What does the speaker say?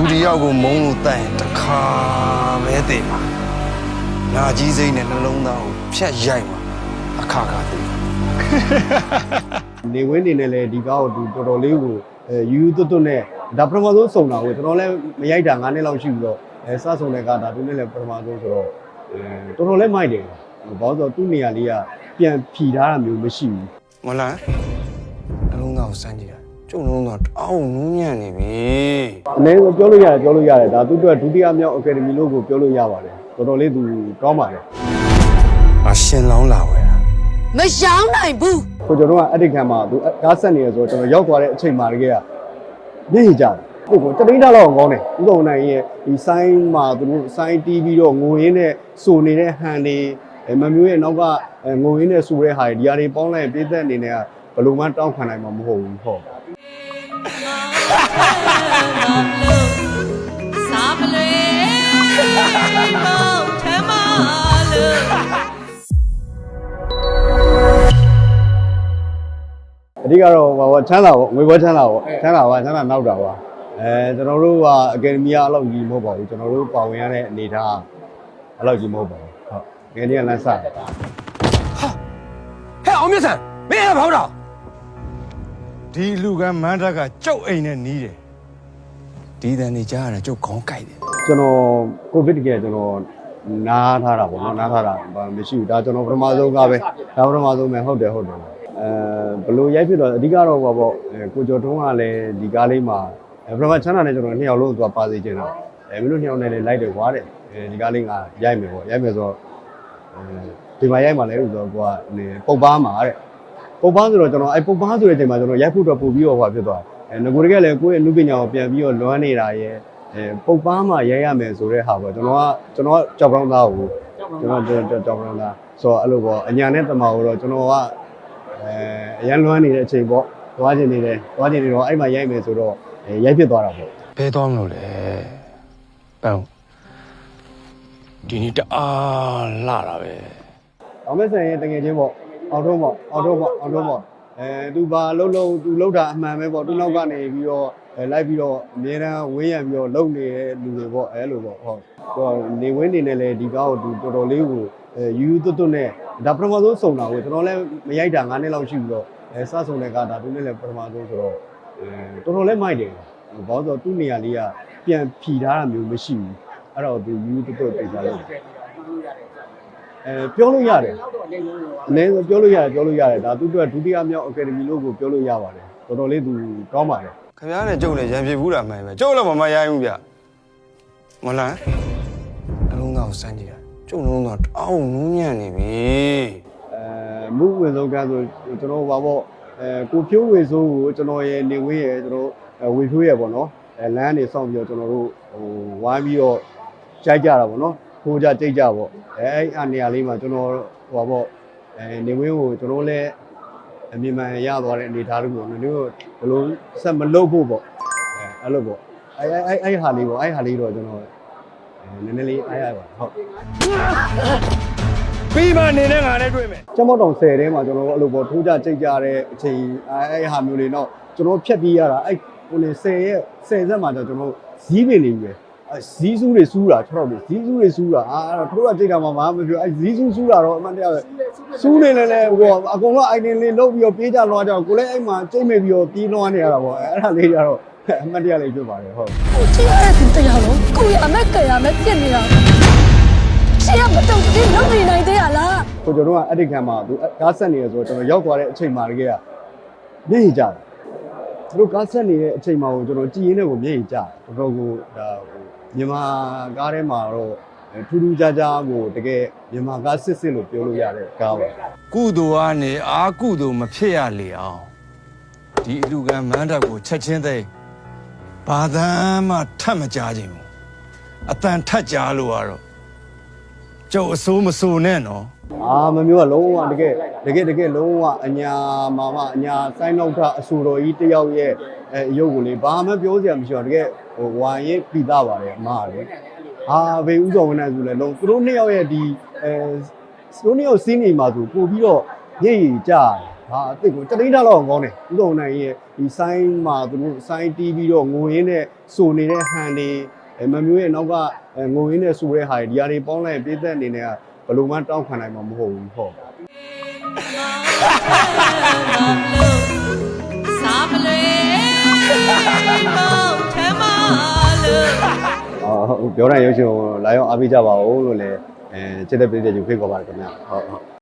လူတစ်ယောက်ကိုမုန်းလို့တတ်ရင်တစ်ခါပဲတည်မှာနာကြီးစိမ့်နဲ့နှလုံးသားကိုဖြတ်ရိုက်မှာအခါခါတည်နေဝင်းနေနဲ့လည်းဒီကားကိုသူတော်တော်လေးကိုအဲယူယူတွတ်တွတ်နဲ့ဒါပထမဆုံးစုံတာကိုကျွန်တော်လည်းမရိုက်တာ9နှစ်လောက်ရှိပြီးတော့အဲစဆုံတဲ့ကားဒါသူနဲ့လည်းပထမဆုံးဆိုတော့အဲတော်တော်လေးမိုက်တယ်ဘာလို့ဆိုတော့သူ့နေရာလေးကပြန်ဖြီထားတာမျိုးမရှိဘူးမလားနှလုံးသားကိုစမ်းကြည့်ရ ကျုပ်နှလုံးသားတအောင်နူးညံ့နေပြီအနည်းဆုံးပြောလို့ရတယ်ပြောလို့ရတယ်ဒါသူ့အတွက်ဒုတိယမြောက်အကယ်ဒမီလို့ကိုပြောလို့ရပါတယ်တော်တော်လေးသူကောင်းပါတယ်အရှင်လောင်းလာဝဲတာမရောင်းနိုင်ဘူးကိုကျွန်တော်ကအတိတ်ခံမှာသူကားဆက်နေရဆိုတော့ကျွန်တော်ရောက်သွားတဲ့အချိန်မှာတကယ်ကမျက်ရည်ကျတယ်ဟုတ်ကောတပိန်းတာလောက်ကောင်းတယ်ဥက္ကုံနိုင်ရဲ့ဒီဆိုင်းမှာသူတို့ဆိုင်းတီးပြီးတော့ငိုရင်းနဲ့စိုးနေတဲ့ဟန်တွေအဲမမျိုးရဲ့နောက်ကအဲငိုရင်းနဲ့စိုးတဲ့ဟာတွေဒီဟာတွေပေါင်းလိုက်ရင်ပြည့်သက်အနေနဲ့ကဘယ်လိုမှတောင်းခံနိုင်မှာမဟုတ်ဘူးဟုတ်စားမလွေမောင်ထမလို့ အဓိကတော့ဟိုချမ်းသာပေါ့ငွေဘွဲချမ်းသာပေါ့ချမ်းသာပါချမ်းသာနောက်တာပါအဲကျွန်တော်တို့ကအကယ်ဒမီကအလောက်ကြီးမဟုတ်ပါဘူးကျွန်တော်တို့ပါဝင်ရတဲ့အနေထားအလောက်ကြီးမဟုတ်ပါဘူးဟုတ်ငယ်လေးကလမ်းစားဟဲ့အောင်မြတ်ဆန်မင်းရဖောက်တော့ ဒီလူကမန်းတက်ကကျုပ်အိမ်နဲ့နီးတယ်ဒီတန်နေကြားရတယ်ကျုပ်ခေါင်းကိုက်တယ်ကျွန်တော်ကိုဗစ်တကယ်ကျွန်တော်နားထားတာပေါ့နော်နားထားတာဘာမရှိဘူးဒါကျွန်တော်ပထမဆုံးကပဲဒါပထမဆုံးပဲဟုတ်တယ်ဟုတ်တယ်အဲဘလို့ရိုက်ဖြစ်တော့အဓိကတော့ဘာပေါ့အဲကိုကျော်တုံးကလည်းဒီကားလေးမှာအဲပထမချမ်းသာနဲ့ကျွန်တော်နှစ်ယောက်လုံးသူကပါစေချင်တာအဲမင်းတို့နှစ်ယောက်နဲ့လည်းလိုက်တယ်ကွာတဲ့အဲဒီကားလေးကရိုက်မယ်ပေါ့ရိုက်မယ်ဆိုတော့အဲဒီမှာရိုက်မှာလဲလို့ဆိုတော့ကိုကနေပုတ်ပားမှာတဲ့ ပုတ်ပားဆိုတော့ကျွန်တော်အဲပုတ်ပားဆိုတဲ့အချိန်မှာကျွန်တော်ရိုက်ဖို့တော့ပို့ပြီးတော့ဟိုဖြစ်သွားတယ်အဲငကိုတကယ်လည်းကိုယ့်ရဲ့အမှုပညာကိုပြန်ပြီးတော့လွမ်းနေတာရဲ့အဲပုတ်ပားမှရဲရမယ်ဆိုတဲ့ဟာပေါ့ကျွန်တော်ကကျွန်တော်ကကြောက်ကောင်းသားကိုကျွန်တော်ကျွန်တော်ကြောက်ကောင်းသားဆိုတော့အဲ့လိုပေါ့အညာနဲ့တမာကိုတော့ကျွန်တော်ကအဲအရန်လွမ်းနေတဲ့အချိန်ပေါ့သွားချင်နေတယ်သွားချင်နေတော့အဲ့မှာရိုက်မယ်ဆိုတော့အဲရိုက်ဖြစ်သွားတာပေါ့ဘယ်သွားမလို့လဲပန်းဒီနေ့တအားလာတာပဲအောင်မဆန်ရဲ့တငယ်ချင်းပေါ့ အော်တော့ပေါ့အော်တော့ပေါ့အော်တော့ပေါ့အဲသူဘာလှုပ်လှုပ်သူလှုပ်တာအမှန်ပဲပေါ့သူနောက်ကနေပြီးတော့အဲလိုက်ပြီးတော့အမြဲတမ်းဝင်းရံပြီးတော့လှုပ်နေတဲ့လူတွေပေါ့အဲလိုပေါ့ဟုတ်တော့နေဝင်းနေနဲ့လေဒီကားကိုသူတော်တော်လေးကိုအဲယူယူတွတ်တွတ်နဲ့ဒါပထမဆုံးစုံတာကိုကျွန်တော်လည်းမရိုက်တာ9နှစ်လောက်ရှိပြီးတော့အဲစဆုံတဲ့ကားဒါသူနဲ့လည်းပထမဆုံးဆိုတော့အဲတော်တော်လေးမိုက်တယ်ဘာလို့ဆိုတော့သူ့နေရာလေးကပြန်ဖြီထားတာမျိုးမရှိဘူးအဲ့တော့သူယူယူတွတ်တွတ်ပြေးကြလို့ အဲပြောလို့ရတယ်အနည်းဆုံးပြောလို့ရတယ်ပြောလို့ရတယ်ဒါသူ့အတွက်ဒုတိယမြောက်အကယ်ဒမီလို့ကိုပြောလို့ရပါတယ်တော်တော်လေးသူကောင်းပါတယ်ခင်ဗျားနဲ့ကျုပ်နဲ့ရံပြဘူးတာမှန်ပဲကျုပ်လည်းမမရိုင်းဘူးဗျမလားနှလုံးသားကိုစမ်းကြည့်ရကျုပ်နှလုံးသားတအောင်နူးညံ့နေပြီအဲမှုဝင်ဆုံးကန်းဆိုကျွန်တော်ဘာပေါ့အဲကိုဖြိုးဝေဆိုးကိုကျွန်တော်ရဲ့နေဝင်းရဲ့ကျွန်တော်အဲဝေဖြိုးရဲ့ပေါ့နော်အဲလမ်းနေစောင့်ပြီးတော့ကျွန်တော်တို့ဟိုဝိုင်းပြီးတော့ကြိုက်ကြတာပေါ့နော် ခိုးကြကြိတ်ကြပေါ့အဲအဲ့အနေအလေးမှာကျွန်တော်ဟိုဘာပေါ့အဲနေဝင်းကိုကျွန်တော်လည်းအမြင်မှန်ရသွားတဲ့အနေအထားတွေပေါ့နော်တို့ဘလို့ဆက်မလုပ်ဖို့ပေါ့အဲအဲ့လိုပေါ့အဲအဲအဲဟာလေးပေါ့အဲဟာလေးတော့ကျွန်တော်အဲနည်းနည်းလေးအားရပါဟုတ်ပြီးမှနေနဲ့ငါနဲ့တွေ့မယ်ကျမောက်တောင်10ထဲမှာကျွန်တော်တို့အဲ့လိုပေါ့ထိုးကြကြိတ်ကြတဲ့အချိန်အဲအဲ့ဟာမျိုးလေးတော့ကျွန်တော်ဖြတ်ပြီးရတာအဲ့ဟိုလေ10ရဲ့10ဆက်မှာကျကျွန်တော်ဇီးပင်နေပြီပဲအဲ ဇီးစုတွေစူးတာ6တော့လေဇီးစုတွေစူးတာအာအဲ့တော့ထိုးကြကြိတ်တာမှမမပြောအဲ့ဇီးစုစူးတာတော့အမှန်တရားပဲစူးနေလဲလဲဟိုအကုန်လုံးအိုင်တင်လေးလုံးပြီးတော့ပြေးကြလွှားကြတော့ကိုလည်းအဲ့မှာကြိတ်မိပြီးတော့တီးလွှားနေရတာပေါ့အဲ့ဒါလေးကြတော့အမှန်တရားလေးဖြစ်ပါတယ်ဟုတ်ကိုကြည့်ရတဲ့သူတရားလုံးကိုရအမက်ကရမဲ့ပြစ်နေတာရှင်းရမတော့ဒီလုံးနေနိုင်သေးရလားကိုကျွန်တော်ကအတိတ်ခံမှာသူကားဆက်နေရဆိုတော့ကျွန်တော်ရောက်သွားတဲ့အချိန်မှာတကယ်ကမျက်ရည်ကျတယ် သူတို့ကားဆက်နေတဲ့အချိန်မှာကိုကျွန်တော်ကြည်ရင်းနဲ့ကိုမျက်ရည်ကျတယ်တော်တော်ကိုဒါဟိုမြန်မာကားထဲမှာတော့အဲထူးထူးခြားခြားကိုတကယ်မြန်မာကားစစ်စစ်လို့ပြောလို့ရတဲ့ကားပါကုသိုလ်ကနေအာကုသိုလ်မဖြစ်ရလေအောင်ဒီအလူကမန်းတက်ကိုချက်ချင်းသိမ်းဘာသာမှထပ်မကြားခြင်းဘူးအတန်ထပ်ကြားလို့ကတော့ ကျုပ်အစိုးမစိုးနဲ့နော်အာမမျိုးကလုံးဝတကယ်တကယ်တကယ်လုံးဝအညာမာမအညာစိုင်းနောက်ထအဆူတော်ကြီးတယောက်ရဲ့အဲအယုတ်ကိုလေဘာမှပြောစရာမရှိတော့တကယ်ဟိုဝိုင်းရင်ပြီးသားပါတယ်အမကလေဟာဘေးဥစောဝင်နေဆိုလဲလုံးသူတို့နှစ်ယောက်ရဲ့ဒီအဲသူတို့နှစ်ယောက်စီးနေမှာဆိုပို့ပြီးတော့ရိပ်ရည်ကြတယ်ဟာအစ်စ်ကိုတတိထားလောက်အောင်ကောင်းတယ်ဥတော်နိုင်ရဲ့ဒီဆိုင်းမှာသူတို့ဆိုင်းတီးပြီးတော့ငိုရင်းနဲ့စိုးနေတဲ့ဟန်တွေအဲမမျိုးရဲ့နောက်ကအဲ ငိုရင်းနဲ့စိုးတဲ့ဟာတွေဒီဟာတွေပေါင်းလိုက်ရင်ပြည့်သက်အနေနဲ့ကဘယ်လိုမှတောင်းခံနိုင်မှာမဟုတ်ဘူးဟုတ်စားမလွေမောင်ထမလို့အော်ဟုတ်ပြောတဲ့ရုပ်ရှင်ကိုလာရောက်အားပေးကြပါဦးလို့လည်းအဲချစ်တဲ့ပြည်တဲ့ကျူဖိတ်ခေါ်ပါတယ်ခင်ဗျာဟုတ်ဟုတ်